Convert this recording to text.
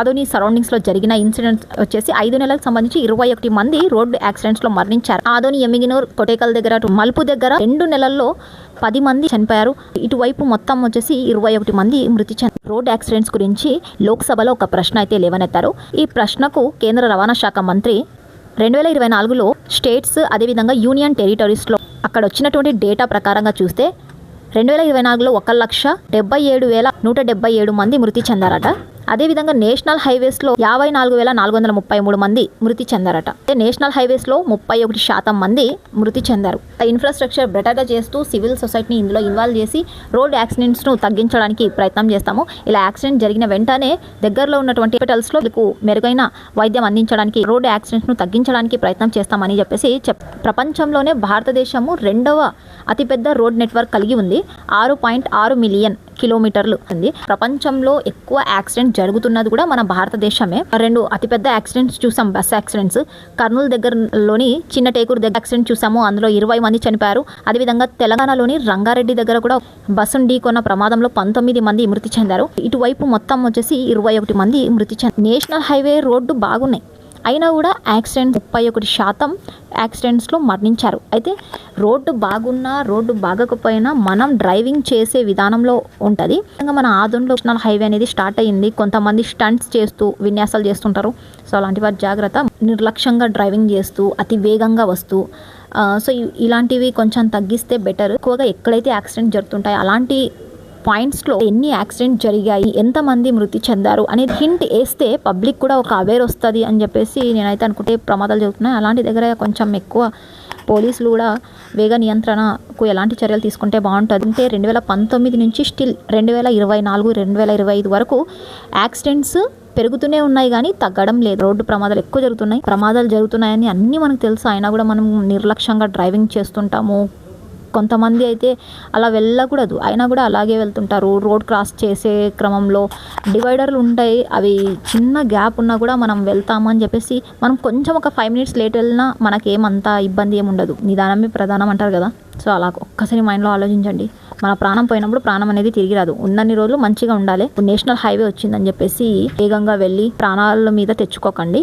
ఆదోని సరౌండింగ్స్లో జరిగిన ఇన్సిడెంట్ వచ్చేసి ఐదు నెలలకు సంబంధించి ఇరవై ఒకటి మంది రోడ్డు యాక్సిడెంట్స్లో మరణించారు. ఆదోని ఎమ్మిగినూర్ కొటేకల్ దగ్గర మలుపు దగ్గర రెండు నెలల్లో పది మంది చనిపోయారు. ఇటువైపు మొత్తం వచ్చేసి ఇరవై ఒకటి మంది మృతి చెందారు రోడ్ యాక్సిడెంట్స్ గురించి లోక్సభలో ఒక ప్రశ్న అయితే లేవనెత్తారు. ఈ ప్రశ్నకు కేంద్ర రవాణా శాఖ మంత్రి రెండు వేల ఇరవై నాలుగులో స్టేట్స్ అదేవిధంగా యూనియన్ టెరిటరీస్లో అక్కడ వచ్చినటువంటి డేటా ప్రకారంగా చూస్తే రెండు వేల ఇరవై నాలుగులో ఒక లక్ష డెబ్బై ఏడు వేల నూట డెబ్బై ఏడు మంది మృతి చెందారట. అదేవిధంగా నేషనల్ హైవేస్లో యాభై నాలుగు వేల నాలుగు వందల ముప్పై మూడు మంది మృతి చెందారట. అదే నేషనల్ హైవేస్లో ముప్పై ఒకటి శాతం మంది మృతి చెందారు. ఇన్ఫ్రాస్ట్రక్చర్ బెటర్గా చేస్తూ సివిల్ సొసైటీని ఇందులో ఇన్వాల్వ్ చేసి రోడ్ యాక్సిడెంట్స్ను తగ్గించడానికి ప్రయత్నం చేస్తాము. ఇలా యాక్సిడెంట్ జరిగిన వెంటనే దగ్గరలో ఉన్నటువంటి హాస్పిటల్స్లో మీకు మెరుగైన వైద్యం అందించడానికి రోడ్ యాక్సిడెంట్స్ను తగ్గించడానికి ప్రయత్నం చేస్తామని చెప్పేసి చెప్ ప్రపంచంలోనే భారతదేశము రెండవ అతిపెద్ద రోడ్ నెట్వర్క్ కలిగి ఉంది. ఆరు పాయింట్ ఆరు మిలియన్ కిలోమీటర్లు ఉంది ప్రపంచంలో ఎక్కువ యాక్సిడెంట్ జరుగుతున్నది కూడా మన భారతదేశమే. రెండు అతిపెద్ద యాక్సిడెంట్స్ చూసాం బస్ యాక్సిడెంట్స్. కర్నూలు దగ్గరలోని చిన్న టేకూరు దగ్గర యాక్సిడెంట్ చూసాము అందులో ఇరవై మంది చనిపోయారు. అదేవిధంగా తెలంగాణలోని రంగారెడ్డి దగ్గర కూడా బస్సును ఢీకొన్న ప్రమాదంలో పంతొమ్మిది మంది మృతి చెందారు. ఇటువైపు మొత్తం వచ్చేసి ఇరవై ఒకటి మంది మృతి చెందారు నేషనల్ హైవే రోడ్డు బాగున్నాయి. అయినా కూడా యాక్సిడెంట్ ముప్పై ఒకటి శాతం యాక్సిడెంట్స్లో మరణించారు. అయితే రోడ్డు బాగున్నా రోడ్డు బాగకపోయినా మనం డ్రైవింగ్ చేసే విధానంలో ఉంటుంది. ఇంకా మన ఆదంలో నేషనల్ హైవే అనేది స్టార్ట్ అయ్యింది. కొంతమంది స్టంట్స్ చేస్తూ విన్యాసాలు చేస్తుంటారు. సో అలాంటి వారి జాగ్రత్త నిర్లక్ష్యంగా డ్రైవింగ్ చేస్తూ అతి వేగంగా వస్తూ సో ఇలాంటివి కొంచెం తగ్గిస్తే బెటర్. ఎక్కువగా ఎక్కడైతే యాక్సిడెంట్ జరుగుతుంటాయో అలాంటి పాయింట్స్లో ఎన్ని యాక్సిడెంట్ జరిగాయి ఎంతమంది మృతి చెందారు అనేది హింట్ వేస్తే పబ్లిక్ కూడా ఒక అవేర్ వస్తుంది అని చెప్పేసి నేనైతే అనుకుంటే ప్రమాదాలు జరుగుతున్నాయి. అలాంటి దగ్గర కొంచెం ఎక్కువ పోలీసులు కూడా వేగ నియంత్రణకు ఎలాంటి చర్యలు తీసుకుంటే బాగుంటుంది అంటే రెండు వేల పంతొమ్మిది నుంచి స్టిల్ రెండు వేల ఇరవై నాలుగు రెండు వేల ఇరవై ఐదు వరకు యాక్సిడెంట్స్ పెరుగుతూనే ఉన్నాయి కానీ తగ్గడం లేదు. రోడ్డు ప్రమాదాలు ఎక్కువ జరుగుతున్నాయి. ప్రమాదాలు జరుగుతున్నాయని అన్నీ మనకు తెలుసు. అయినా కూడా మనం నిర్లక్ష్యంగా డ్రైవింగ్ చేస్తుంటాము. కొంతమంది అయితే అలా వెళ్ళకూడదు. అయినా కూడా అలాగే వెళ్తుంటారు. రోడ్ క్రాస్ చేసే క్రమంలో డివైడర్లు ఉంటాయి. అవి చిన్న గ్యాప్ ఉన్నా కూడా మనం వెళ్తామని చెప్పేసి మనం కొంచెం ఒక ఫైవ్ మినిట్స్ లేట్ వెళ్ళినా మనకేమంత ఇబ్బంది ఏమి ఉండదు. నిదానమే ప్రధానం అంటారు కదా. సో అలా ఒక్కసారి మైండ్లో ఆలోచించండి. మన ప్రాణం పోయినప్పుడు ప్రాణం అనేది తిరిగి రాదు. ఉన్నన్ని రోజులు మంచిగా ఉండాలి. నేషనల్ హైవే వచ్చిందని చెప్పేసి వేగంగా వెళ్ళి ప్రాణాల మీద తెచ్చుకోకండి.